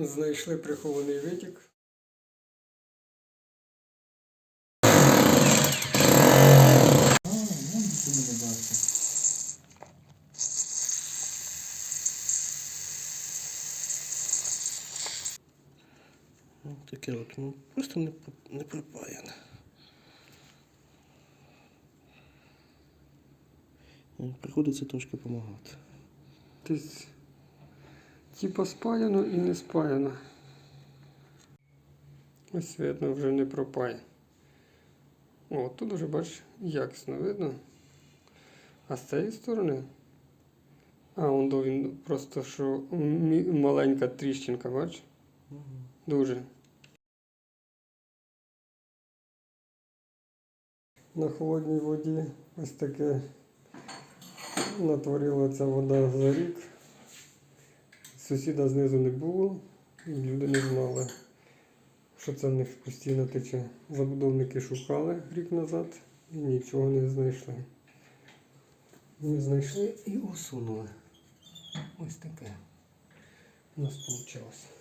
Знайшли прихований витік. Ну, таке от, ну, просто не, не пропаяне. Ну, Приходиться трошки допомагати. Типа спаяно і не спаяно. Ось видно, вже не пропає. О, тут вже бачиш, якісно видно. А з цієї сторони. А, он до він просто що маленька тріщинка, бачиш? Дуже. На холодній воді ось таке натворила ця вода за рік. Сусіда знизу не було, люди не знали, що це в них постійно тече. Забудовники шукали рік назад і нічого не знайшли. Ми знайшли і усунули. Ось таке у нас вийшло.